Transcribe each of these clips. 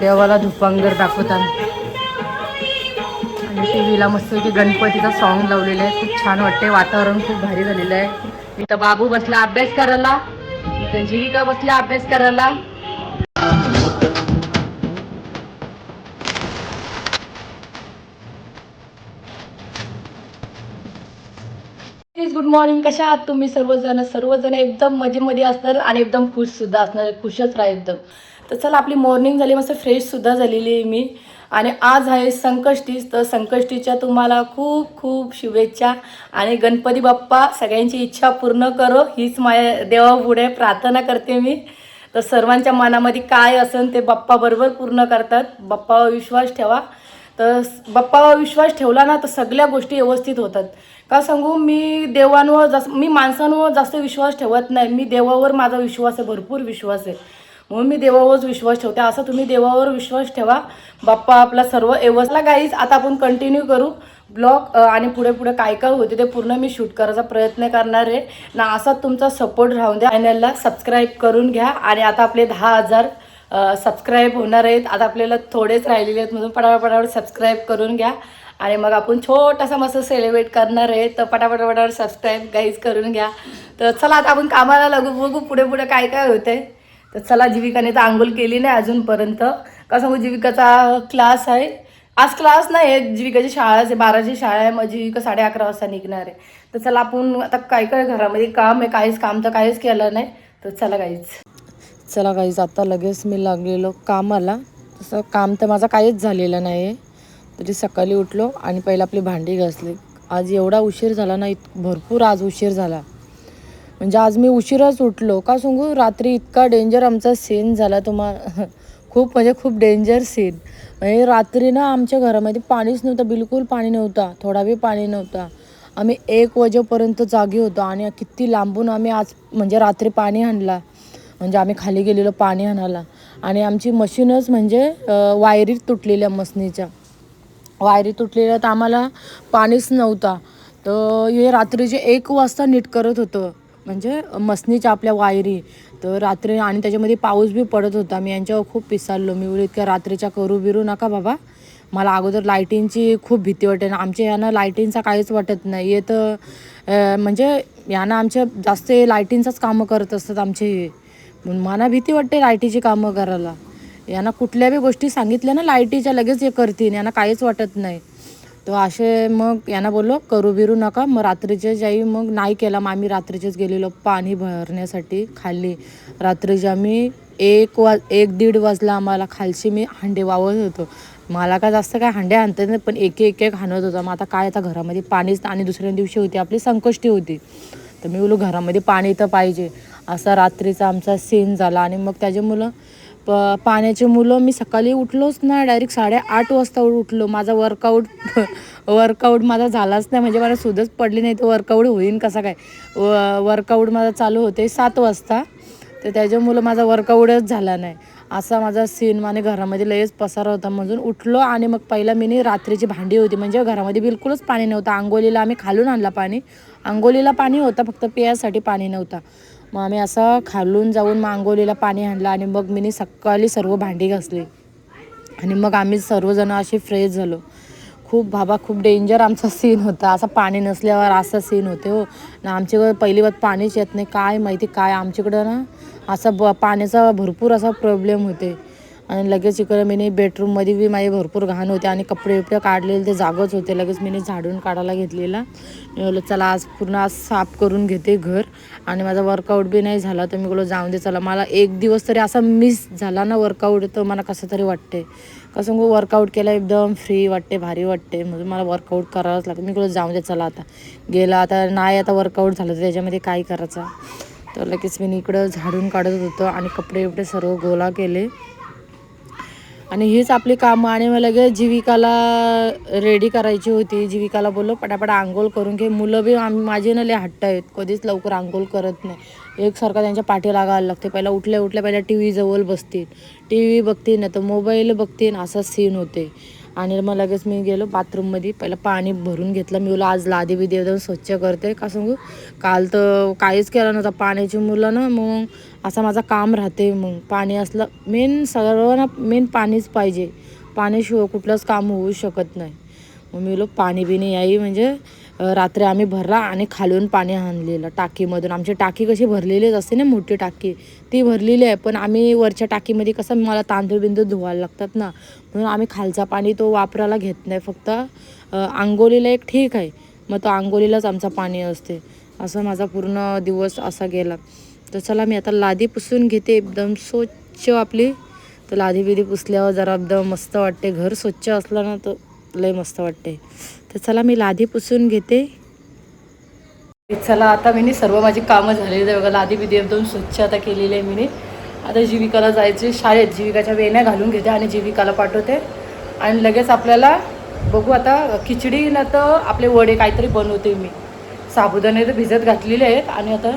देवाला धुपांगर दाखवतात. आणि टी व्हीला मस्त की गणपतीचं सॉन्ग लावलेलं आहे. खूप छान वाटते वातावरण खूप भारी झालेलं आहे. इथं बाबू बसला अभ्यास करायला. इथं जीविका बसल्या अभ्यास करायला. मॉर्निंग कशा आहात तुम्ही सर्वजण? सर्वजण एकदम मजेमध्ये असणार आणि एकदम खुशसुद्धा असणार खुशच राहा एकदम. तर चला आपली मॉर्निंग झाली मस्त फ्रेशसुद्धा झालेली आहे मी. आणि आज आहे संकष्टी तर संकष्टीच्या तुम्हाला खूप खूप शुभेच्छा. आणि गणपती बाप्पा सगळ्यांची इच्छा पूर्ण करो हीच माझ्या देवापुढे प्रार्थना करते मी. तर सर्वांच्या मनामध्ये काय असेल ते बाप्पाबरोबर पूर्ण करतात. बाप्पावर विश्वास ठेवा. तर बाप्पावर विश्वास ठेवला ना तर सगळ्या गोष्टी व्यवस्थित होतात. का सांगू मी देवांवर जास्त मी माणसांवर जास्त विश्वास ठेवत नाही. मी देवावर माझा विश्वास आहे भरपूर विश्वास आहे. म्हणून मी देवावरच विश्वास ठेवते. असं तुम्ही देवावर विश्वास ठेवा. बाप्पा आपला सर्व एवसला गाईज आता आपण कंटिन्यू करू. ब्लॉग आणि पुढे पुढे काय काय होते ते पूर्ण मी शूट करायचा प्रयत्न करणार आहे. ना असा तुमचा सपोर्ट राहून द्या. चॅनलला सबस्क्राईब करून घ्या. आणि आता आपले दहा हजार सबस्क्राईब होणार आहेत. आता आपल्याला थोडेच राहिलेले आहेत म्हणून पटापट पटापट सबस्क्राईब करून घ्या. आणि मग आपण छोटासा मस्त सेलिब्रेट करणार आहे. तर पटापट पटापट सबस्क्राईब गाईज करून घ्या. तर चला आता आपण कामाला लागू बघू पुढे पुढे काय काय होतंय. तर चला जीविकाने तर आंघोळ केली नाही अजूनपर्यंत. का सांगू जीविकाचा क्लास आहे. आज क्लास नाही आहे. जीविकाची शाळा आहे. बाराची शाळा आहे. मग जीविका साडे अकरा वाजता निघणार आहे. तर चला आपण आता काय काय घरामध्ये काम आहे. काहीच काम तर काहीच केलं नाही. तर चला काहीच चला काहीच आता लगेच मी लागलेलो कामाला. तसं काम तर माझं काहीच झालेलं नाही आहे तरी सकाळी उठलो आणि पहिला आपली भांडी घासली. आज एवढा उशीर झाला ना इत भरपूर आज उशीर झाला. म्हणजे आज मी उशीरच उठलो. का सांगू? रात्री इतका डेंजर आमचा सीन झाला तुम्हा खूप म्हणजे खूप डेंजर सीन म्हणजे रात्री ना आमच्या घरामध्ये पाणीच नव्हतं बिलकुल पाणी नव्हता. थोडा बी पाणी नव्हता. आम्ही एक वाजेपर्यंत जागी होतो आणि किती लांबून आम्ही आज म्हणजे रात्री पाणी आणला. म्हणजे आम्ही खाली गेलेलो पाणी आणायला. आणि आमची मशीनच म्हणजे वायरी तुटलेल्या मशनीच्या वायरी तुटलेल्या तर आम्हाला पाणीच नव्हता. तर हे रात्रीचे एक वाजता नीट करत होतं म्हणजे मसनीच्या आपल्या वायरी तर रात्री आणि त्याच्यामध्ये पाऊस बी पडत होता. मी यांच्यावर खूप पिसारलो मी बोलले इतक्या रात्रीच्या करू बिरू नका बाबा. मला अगोदर लाईटिंगची खूप भीती वाटते आणि आमच्या यांना लायटिंगचा काहीच वाटत नाही. हे तर म्हणजे यांना आमच्या जास्त लायटिंगचाच कामं करत असतात आमचे. हे म्हणून मला भीती वाटते लाईटीची कामं करायला. यांना कुठल्या बी गोष्टी सांगितल्या ना लाईटीच्या लगेच हे करतील यांना काहीच वाटत नाही. तर असे मग यांना बोललो करू बिरू नका मग रात्रीचे जाई मग नाही केला मग आम्ही रात्रीचेच गेलेलो पाणी भरण्यासाठी खाली. रात्रीचे आम्ही एक वाज एक दीड वाजला आम्हाला खालची मी हांडे वावत होतो. मला काय जास्त काय हांडे आणतात नाही पण एक एक एक हाणत होता. मग आता काय आता घरामध्ये पाणीच आणि दुसऱ्या दिवशी होती आपली संकष्टी होती. तर मी बोलू घरामध्ये पाणी तर पाहिजे. असा रात्रीचा आमचा सीन झाला आणि मग त्याचे मुलं प पाण्याचे मुलं मी सकाळी उठलोच ना डायरेक्ट साडेआठ वाजता उठलो. माझा वर्कआउट वर्कआउट माझा झालाच नाही. म्हणजे मला सुधच पडली नाही. तर वर्कआउट होईन कसा काय? व वर्कआउट माझा चालू होते सात वाजता. तर त्याच्यामुळं माझा वर्कआउटच झाला नाही. असा माझा सीन माने घरामध्ये लयच पसारा होता म्हणून उठलो आणि मग पहिला मी रात्रीची भांडी होती. म्हणजे घरामध्ये बिलकुलच पाणी नव्हतं. आंघोलीला आम्ही खालून आणला पाणी. आंघोलीला पाणी होतं. फक्त पियासाठी पाणी नव्हतं. मग आम्ही असं खालून जाऊन मग आंघोलीला पाणी आणलं आणि मग मी सकाळी सर्व भांडी घासली. आणि मग आम्ही सर्वजण असे फ्रेश झालो. खूप बाबा खूप डेंजर आमचा सीन होता. असा पाणी नसल्यावर असा सीन होते हो. ना आमच्याकडे पहिली बात पाणीच येत नाही. काय माहिती काय? आमच्याकडं ना असा ब पाण्याचा भरपूर असा प्रॉब्लेम होते. आणि लगेच इकडे मी बेडरूममध्ये बी माझे भरपूर घाण होते आणि कपडे बिपडे काढलेले ते जागच होते. लगेच मी झाडून काढायला घेतलेला. मी चला आज पूर्ण आज साफ करून घेते घर. आणि माझा वर्कआउट बी नाही झाला तर मी बोलो जाऊन दे चला. मला एक दिवस तरी असा मिस झाला ना वर्कआउट तर मला कसं तरी वाटते. कसं मग वर्कआउट केला एकदम फ्री वाटते भारी वाटते. म्हणून मला वर्कआउट करावंच लागतं. मी बोललो जाऊन दे चला आता. गेला आता नाही आता वर्कआउट झालं तर त्याच्यामध्ये काय करायचं? तर लगेच मी इकडं झाडून काढत होतो आणि कपडे बिपडे सर्व गोळा केले. आणि हीच आपली कामं आणि मग लगेच जीविकाला रेडी करायची होती. जीविकाला बोललो पटापट आंघोळ करून घे. मुलं बी आम्ही माझे ना लय हट्ट आहेत. कधीच लवकर आंघोळ करत नाही. एकसारखा त्यांच्या पाठी लागायला लागते. पहिला उठल्या उठल्या पहिल्या टी व्ही जवळ बसतील. टी व्ही बघतील नाही तर मोबाईल बघतील असा सीन होते. आणि मग लगेच मी गेलो बाथरूममध्ये. पहिलं पाणी भरून घेतलं. मी बोला आज लादी बिदी एकदम स्वच्छ करते. का सांगू? काल तर काहीच केलं नव्हतं. पाण्याची मुलं ना मग असं माझं काम राहते मग. पाणी असलं मेन सर्वांना मेन पाणीच पाहिजे. पाण्याशिवाय कुठलंच काम होऊ शकत नाही. मग मी लोक पाणी बिणी याई म्हणजे रात्री आम्ही भरला आणि खालून पाणी आणलेलं टाकीमधून. आमची टाकी कशी भरलेलीच असते ना मोठी टाकी. ती भरलेली आहे पण आम्ही वरच्या टाकीमध्ये कसं मला तांदूळ बिंदू धुवायला लागतात ना. म्हणून आम्ही खालचा पाणी तो वापरायला घेत नाही फक्त आंघोलीला आंघोळीला एक ठीक आहे. मग तो आंघोलीलाच आमचा पाणी असते. असं माझा पूर्ण दिवस असा गेला. तर चला मी आता लादी पुसून घेते. एकदम स्वच्छ आपली. तर लादी बिदी पुसल्यावर जरा एकदम मस्त वाटते. घर स्वच्छ असलं ना तर लय मस्त वाटते तर चला मी लादी पुसून घेते. चला आता मी सर्व माझी कामं झालेली आहे बघा लादी बिदी एकदम स्वच्छ आता केलेली आहे मी आता जीविकाला जायचे शाळेत. जीविकाच्या वेण्या घालून घेते आणि जीविकाला पाठवते. आणि लगेच आपल्याला बघू आता खिचडी ना तर आपले वडे काहीतरी बनवते मी. साबुदाणे तर भिजत घातलेले आहेत आणि आता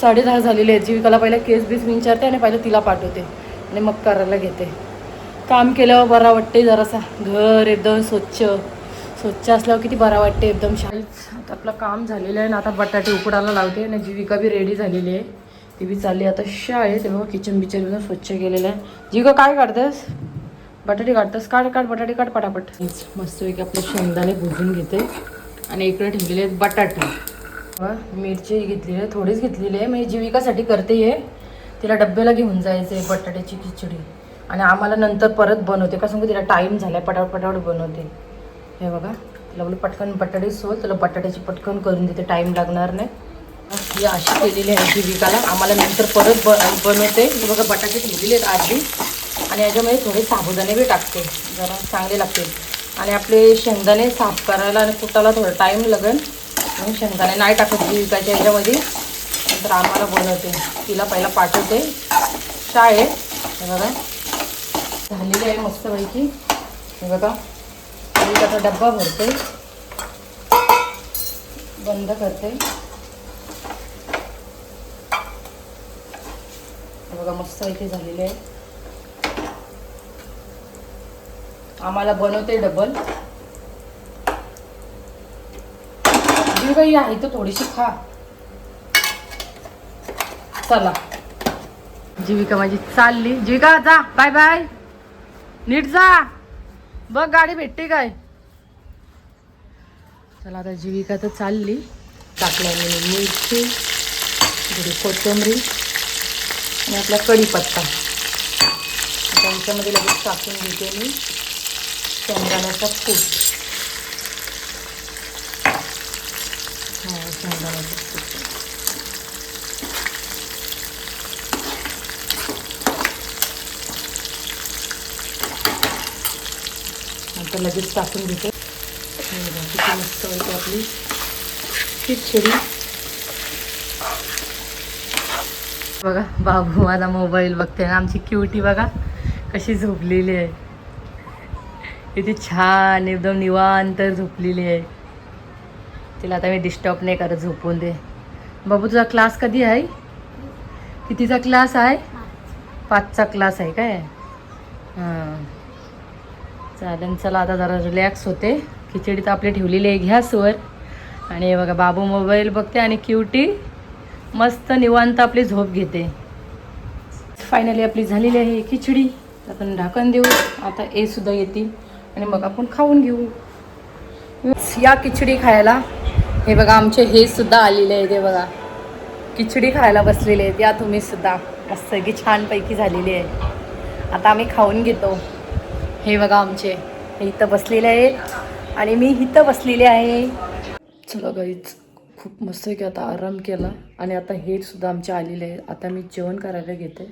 साडेदहा झालेले आहेत. जीविकाला पहिला केस बीस विचारते आणि पहिलं तिला पाठवते आणि मग करायला घेते. काम केल्यावर बरा वाटते जरासा. घर एकदम स्वच्छ. स्वच्छ असल्यावर किती बरा वाटते एकदम शाळेत आता आपलं काम झालेलं आहे ना आता बटाटे उकडायला लावते आणि जीविका बी रेडी झालेली आहे. ती बी चालली आता शाळेत तेव्हा किचन बिचन एकदम स्वच्छ केलेलं आहे. जीविका काय काढतेस? बटाटे काढतेस? काढ काढ बटाटे काढ पटापट. मस्तपैकी आपले शेंगदाणे भुजून घेते आणि इकडे ठेवलेले आहेत बटाटे. मिरची घेतलेली आहे थोडीच घेतलेली आहे. मी जीविकासाठी करते आहे तिला डब्याला घेऊन जायचं आहे बटाट्याची खिचडी. आणि आम्हाला नंतर परत बनवते. का सांगू तिला टाईम झाला आहे पटावट पटावट बनवते. हे बघा तिला बोलू पटकन बटाटे सोल तुला बटाट्याची पटकन करून देते टाईम लागणार नाही. ही अशी केलेली आहे जीविकाला आम्हाला नंतर परत ब बनवते. हे बघा बटाटे ठेवलेले आहेत आधी आणि याच्यामध्ये थोडे साबुदाणे बी टाकते. जरा चांगले लागतील. आणि आपले शेंगदाणे साफ करायला आणि कुटायला थोडा टाईम लागेल. म्हणून शेंगदाणे नाही टाकत जीविकाच्या ह्याच्यामध्ये नंतर आम्हाला बनवते. तिला पहिला पाठवते. शाळेत. हे बघा. झालेली आहे मस्तपैकी. हे बघा. मी आता डब्बा भरते. बंद करते. बघा बघा मस्तपैकी झालेले आहे. आम्हाला बनवते डबल जी काही आहे तर थोडीशी खा. चला. जीविका माझी चालली. जीविका जा. बाय बाय नीट जा. बघ गाडी भेटते काय. चला आता जीविका तर चालली. टाकल्याने मिरची थोडी कोथिंबरी आणि आपला कढीपत्ता. त्यांच्यामध्ये लगेच टाकून घेते मी शेंगदाण्याचा कूट. हा शेंगदाण्याचा कूट. आता लगेच टाकून घेते किती मस्त होते आपली. खिचडी बघा बाबू माझा मोबाईल बघते ना आमची क्युटी बघा कशी झोपलेली आहे. किती छान एकदम निवांत झोपलेली आहे. तिला आता मी डिस्टर्ब नाही करत झोपून दे. बाबू तुझा क्लास कधी आहे? कितीचा क्लास आहे? पाचचा. क्लास आहे काय? हां. चालेल चला आता जरा रिलॅक्स होते. खिचडी तर आपली ठेवलेली आहे घ्यासवर आणि बघा बाबू मोबाईल बघते आणि क्युटी मस्त निवांत आपली झोप घेते. फायनली आपली झालेली आहे खिचडी. आपण ढाकण देऊ. आता ए सुद्धा येतील. आणि मग आपण खाऊन घेऊ. या खिचडी खायला. हे बघा आमचे हे सुद्धा आलेले आहे ते बघा. खिचडी खायला बसलेले आहेत. या तुम्ही सुद्धा. मस्त की छानपैकी झालेली आहे. आता आम्ही खाऊन घेतो. हे बघा आमचे. हे इथं बसलेले आहेत. आणि मी इथं बसलेले आहे. चला गाईच खूप मस्त की आता आराम केला. आणि आता हे सुद्धा आमचे आलेले आहे आता मी जेवण करायला घेते.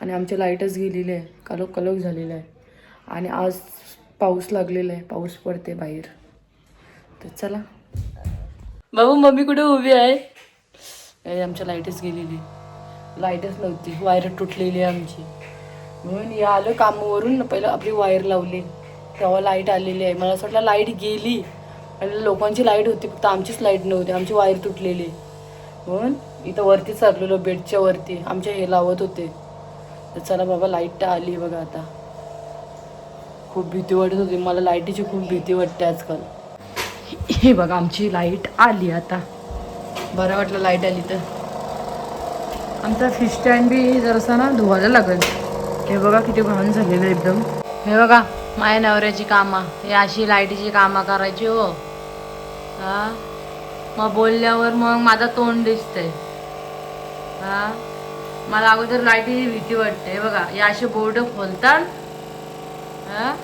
आणि आमचे लाईटच गेलेली आहे. कालोख कालोख झालेलं आहे. आणि आज पाऊस लागलेला आहे. पाऊस पडते बाहेर. तर चला. बाबू मम्मी कुठे उभी आहे? आमच्या लाईटच गेलेली लाईटच नव्हती. वायर तुटलेली आहे आमची. म्हणून या आलं कामावरून. पहिलं आपली वायर लावली. तेव्हा लाइट आलेली आहे. मला असं वाटलं लाइट गेली. आणि लोकांची लाइट होती. फक्त आमचीच लाइट नव्हती. आमची वायर तुटलेली. म्हणून इथं वरती चाललेलो बेडच्या वरती. आमच्या हे लावत होते. तर चला बाबा लाइट तर आली बघा आता. खूप भीती वाटत होती. मला लाईटीची खूप भीती वाटते आजकाल. हे बघा आमची लाइट आली आता. बरं वाटलं लाइट आली तर. आमचा फिश स्टँड बी जरासा ना धुवायला लागेल. हे बघा किती घाण झालेलं एकदम. हे बघा माझ्या नवऱ्याची कामं. हे अशी लाईटीची कामं करायची हो. हा? मग बोलल्यावर मग माझं तोंड दिसतंय. हा? मला अगोदर लाईटीची भीती वाटते. हे बघा हे असे बोर्ड खोलतात. हा?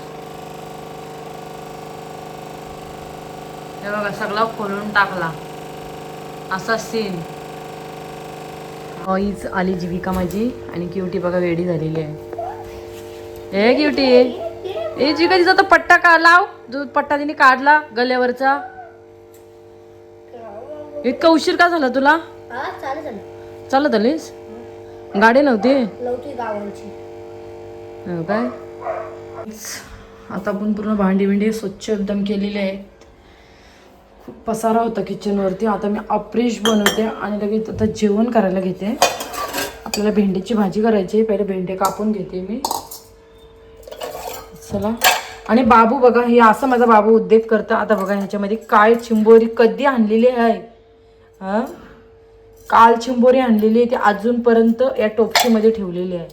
हे बघा सगळा खोलून टाकला. असा सीन हीच आली जीविका माझी आणि क्युटी बघा वेडी झालेली आहे. ए क्युटी ए जीविका तिचा तो पट्टा का लाव. जो पट्टा तिने काढला गल्यावरचा. इतका उशीर का झाला तुला? हा चालत आलीस गाडी नव्हती? हो काय? आता आपण पूर्ण भांडी बिंडी स्वच्छ एकदम केलेली आहेत. खूप पसारा होता किचनवरती आता मी अप्रेश बनवते आणि लगेच आता जेवण करायला घेते. आपल्याला भेंडीची भाजी करायची आहे. पहिले भेंडे कापून घेते मी. चला. आणि बाबू बघा हे असं माझा बाबू उद्योग करतं. आता बघा ह्याच्यामध्ये काय चिंबोरी कधी आणलेली आहे? हां? काल चिंबोरी आणलेली आहे ती अजूनपर्यंत या टोपशीमध्ये ठेवलेली आहे.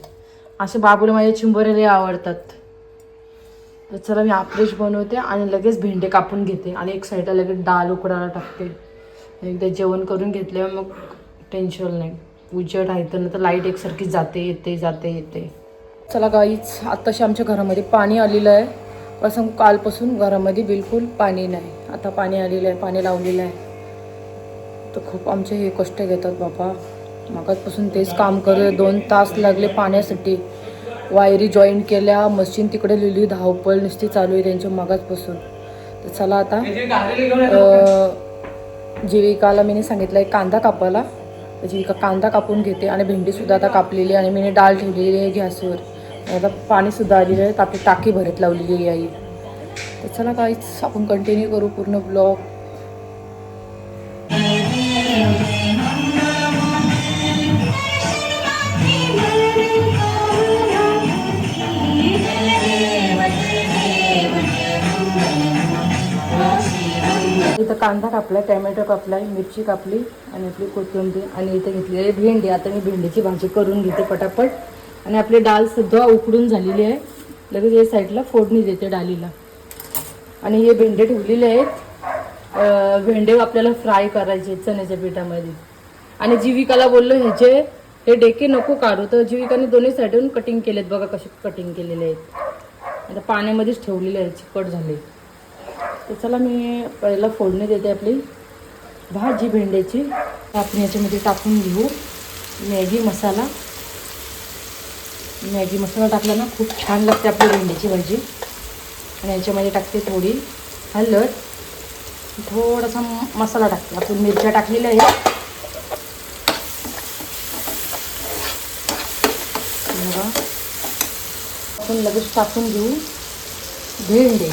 असे बाबूला माझ्या चिंबोऱ्या आवडतात. तर चला मी आपलेच बनवते आणि लगेच भेंडे कापून घेते आणि एक साईडला लगेच डाळ उकडायला टाकते. एकदा जेवण करून घेतल्यावर मग टेन्शन नाही. उजेड आहे तर तर लाइट एकसारखी जाते येते जाते येते. चला गाईच आत्ताशी आमच्या घरामध्ये पाणी आलेलं आहे. पण सांगू कालपासून घरामध्ये बिलकुल पाणी नाही. आता पाणी आलेलं आहे पाणी लावलेलं आहे. तर खूप आमचे हे कष्ट घेतात बाबा. मागासपासून तेच काम करे दोन तास लागले पाण्यासाठी. वायरी जॉईन केल्या मशीन तिकडे लिहिली धावपळ नुसती चालू आहे त्यांच्या मागासपासून. तर चला आता जीविकाला मी सांगितलं आहे कांदा कापायला. जीविका कांदा कापून घेते आणि भेंडीसुद्धा आता कापलेली आहे आणि मी डाळ ठेवलेली आहे गॅसवर. याला आता पाणीसुद्धा आलेलं आहे. आपली टाकी भरत लावलेली आहे तर चला काहीच आपण कंटिन्यू करू पूर्ण ब्लॉग इथं कांदा कापला टॅमॅटो कापलाय मिरची कापली आणि आपली कोथिंबीर आणि इथं घेतलेली आहे भेंडी. आता मी भेंडीची भाजी करून घेते पटापट. आणि आपली डाळ सुद्धा उकडून झालेली आहे. लगेच या साईडला फोडणी देते डालीला. आणि हे भेंडे ठेवलेले आहेत. भेंडे आपल्याला फ्राय करायचे चण्याच्या पिठामध्ये. आणि जीविकाला बोललो ह्याचे हे डेके नको काढू. तर जीविकाने दोन्ही साईडून कटिंग केलेत. बघा कसे कटिंग केलेले आहेत. आता पाण्यामध्येच ठेवलेले आहेत. चिकट झाले. तर चला मी पहिला फोडणी देते आपली. भाजी भेंड्याची. आपण याच्यामध्ये टाकून घेऊ. मॅगी मसाला. मॅगी मसाला टाकला ना खूप छान लागते आपली भेंडीची भाजी. आणि याच्यामध्ये टाकते थोडी हलद. थोडासा मसाला टाकते. आपण मिरच्या टाकलेल्या आहेत. आपण लगेच टाकून घेऊ भेंडे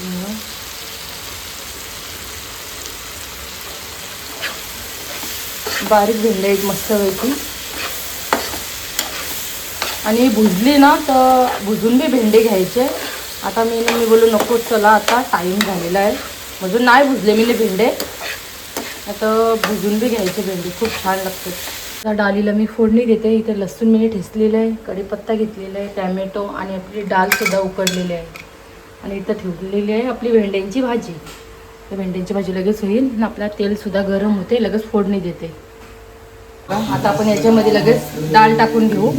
बघा. बारीक भेंडे आहेत मस्तपैकी. आणि भुजली ना तर भुजून बी भेंडे घ्यायचे. आता मी मी बोलू नको चला आता टाईम झालेला आहे. अजून नाही भुजले मी भेंडे. आता भुजून बी घ्यायचे भेंडे खूप छान लागते त्या डालीला मी फोडणी देते. इथे लसूण मी ठेसलेलं आहे कढीपत्ता घेतलेला आहे टॅमॅटो आणि आपली डाळसुद्धा उकडलेली आहे. आणि इथं ठेवलेली आहे आपली भेंड्यांची भाजी. तर भेंड्यांची भाजी लगेच होईल आणि आपला तेलसुद्धा गरम होते लगेच फोडणी देते. आता आपण याच्यामध्ये लगेच डाळ टाकून घेऊ.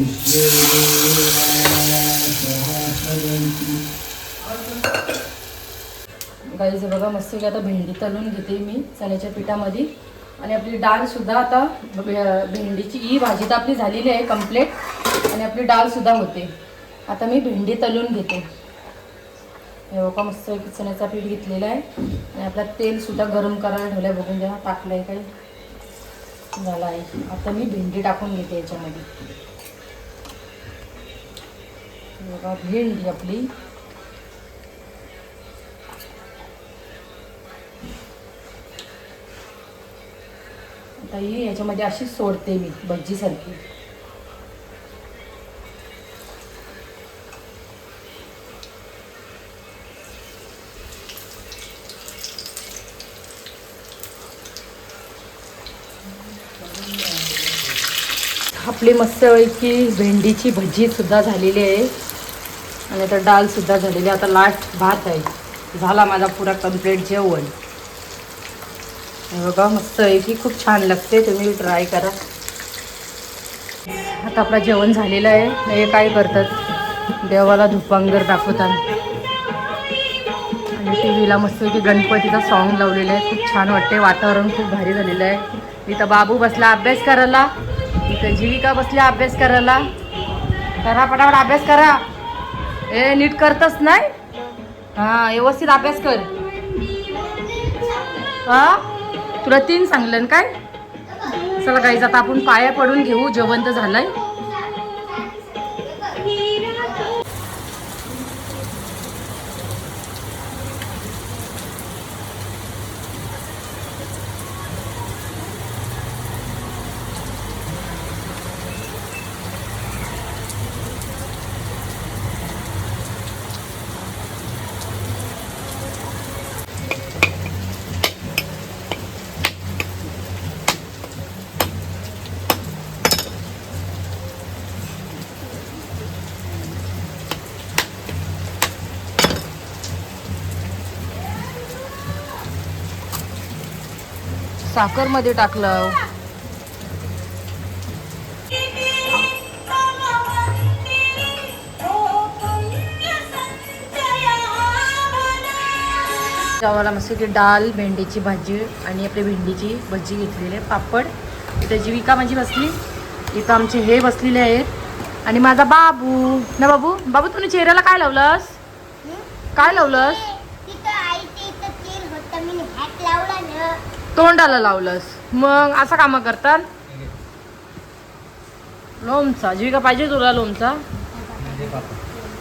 गाईचं बघा मस्त की आता भेंडी तळून घेते मी चण्याच्या पिठामध्ये. आणि आपली डाळसुद्धा आता भेंडीची ही भाजी तर आपली झालेली आहे कंप्लीट आणि आपली डाळ सुद्धा होते. आता मी भेंडी तळून घेते. हे बघा मस्त चण्याचा पीठ घेतलेला आहे. आणि आपला तेलसुद्धा गरम करायला ठेवलं आहे बघून द्या टाकलं आहे काही. झाला आहे. आता मी भेंडी टाकून घेते याच्यामध्ये. बघा भेंडी आपली. आता ही याच्यामध्ये अशी सोडते मी भजीसारखी आपली मस्तपैकी भेंडीची भजीसुद्धा झालेली आहे. आणि आता डाळसुद्धा झालेली आता लास्ट भात आहे. झाला माझा पुरा कंप्लीट जेवण. बघा मस्त आहे की खूप छान लागते. तुम्ही ट्राय करा. आता आपलं जेवण झालेलं आहे. हे काय करतात? देवाला धुपांगर दाखवतात. आणि टी व्हीला मस्त की गणपतीचा सॉन्ग लावलेलं आहे. खूप छान वाटते वातावरण खूप भारी झालेलं आहे. इथं बाबू बसला. अभ्यास करायला. इथं जीविका बसल्या अभ्यास करायला. करा पटापट अभ्यास करा. ए नीट करतच नाही? हां व्यवस्थित अभ्यास कर. हा तुला तीन सांगलं काय? चला गाईज आता आपण पाया पडून घेऊ. जेवण तर झालंय. साखरमध्ये टाकलं. जेवायला मस्त की डाळ भेंडीची भाजी आणि आपली भेंडीची भजी घेतलेली आहे पापड. इथं जीविका माझी बसली. इथं आमचे हे बसलेले आहेत. आणि माझा बाबू. ना बाबू बाबू तुम्ही चेहऱ्याला काय लावलंस? काय लावलंस? तोंडाला लावलंस. मग असं कामं करतात? लोणचा. जीविका पाहिजे तुला लोणचा?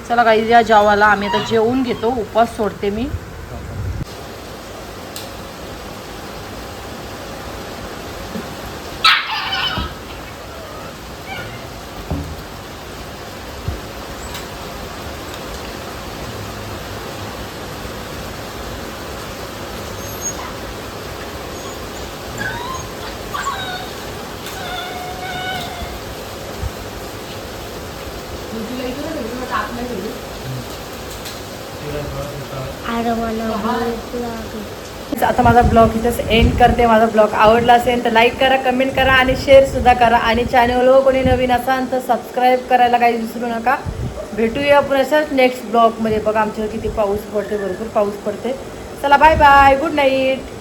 चला काही या जेवायला आम्ही आता जेवून घेतो. उपवास सोडते मी. आता माझा ब्लॉग इथंच एंड करते. माझा ब्लॉग आवडला असेल तर लाईक करा कमेंट करा आणि शेअर सुद्धा करा. आणि चॅनलवर कोणी नवीन असाल तर सबस्क्राईब करायला काही विसरू नका. भेटूया आपण असंच नेक्स्ट ब्लॉगमध्ये बघा आमच्यावर किती पाऊस पडते भरपूर पाऊस पडते चला बाय बाय गुड नाईट